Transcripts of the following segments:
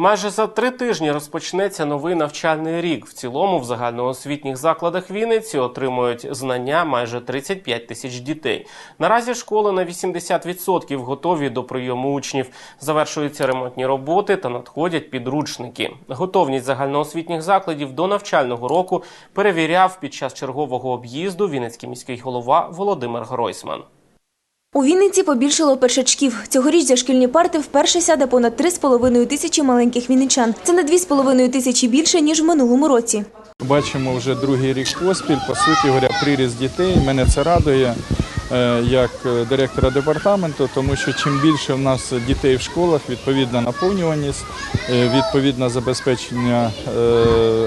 Майже за три тижні розпочнеться новий навчальний рік. В цілому в загальноосвітніх закладах Вінниці отримують знання майже 35 тисяч дітей. Наразі школи на 80% готові до прийому учнів. Завершуються ремонтні роботи та надходять підручники. Готовність загальноосвітніх закладів до навчального року перевіряв під час чергового об'їзду Вінницький міський голова Володимир Гройсман. У Вінниці побільшало першачків. Цьогоріч за шкільні парти вперше сяде понад 3,5 тисячі маленьких вінничан. Це на 2,5 тисячі більше, ніж в минулому році. Бачимо вже другий рік поспіль, по суті говоря, приріст дітей. Мене це радує е, як е, директора департаменту, тому що чим більше в нас дітей в школах, відповідна наповнюваність, е, відповідне забезпечення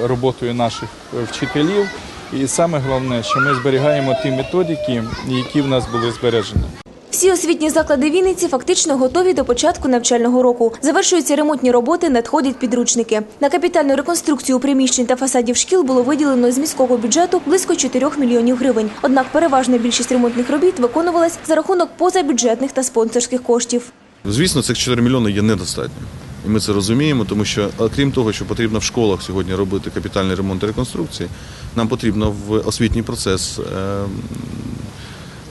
роботою наших вчителів. І саме головне, що ми зберігаємо ті методики, які в нас були збережені. Всі освітні заклади Вінниці фактично готові до початку навчального року. Завершуються ремонтні роботи, надходять підручники. На капітальну реконструкцію приміщень та фасадів шкіл було виділено з міського бюджету близько 4 мільйонів гривень. Однак переважна більшість ремонтних робіт виконувалась за рахунок позабюджетних та спонсорських коштів. Звісно, цих 4 мільйони є недостатньо. І ми це розуміємо, тому що окрім того, що потрібно в школах сьогодні робити капітальний ремонт і реконструкції, нам потрібно в освітній процес е,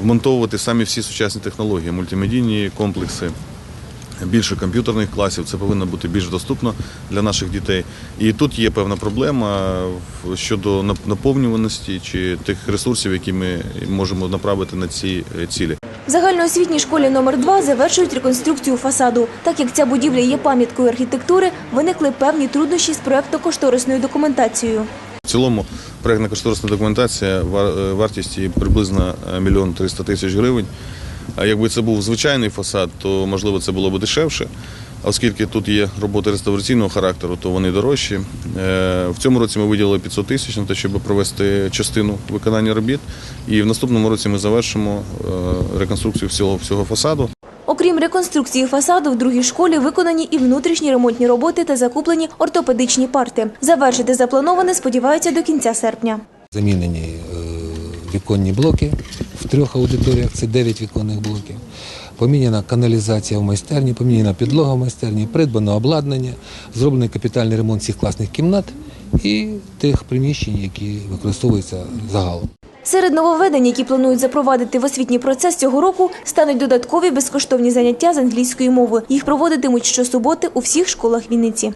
вмонтовувати самі всі сучасні технології, мультимедійні комплекси. Більше комп'ютерних класів, це повинно бути більш доступно для наших дітей. І тут є певна проблема щодо наповнюваності чи тих ресурсів, які ми можемо направити на ці е, цілі. В загальноосвітній школі номер 2 завершують реконструкцію фасаду. Так як ця будівля є пам'яткою архітектури, виникли певні труднощі з проектно-кошторисною документацією. В цілому проєктна кошторисна документація е, вартість приблизно е, мільйон триста тисяч гривень. А якби це був звичайний фасад, то можливо це було б дешевше. Оскільки тут є роботи реставраційного характеру, то вони дорожчі. Е, В цьому році ми виділили 500 тисяч на те, щоб провести частину виконання робіт. І в наступному році ми завершимо е, реконструкцію всього, всього фасаду. Окрім реконструкції фасаду, в другій школі виконані і внутрішні ремонтні роботи та закуплені ортопедичні парти. Завершити заплановане сподіваються до кінця серпня. Замінені е, віконні блоки в трьох аудиторіях, це 9 віконних блоків. Поміняна каналізація в майстерні, поміняна підлога в майстерні, придбано обладнання, зроблений капітальний ремонт всіх класних кімнат і тих приміщень, які використовуються загалом. Серед нововведень, які планують запровадити в освітній процес цього року, стануть додаткові безкоштовні заняття з англійської мови. Їх проводитимуть щосуботи у всіх школах Вінниці.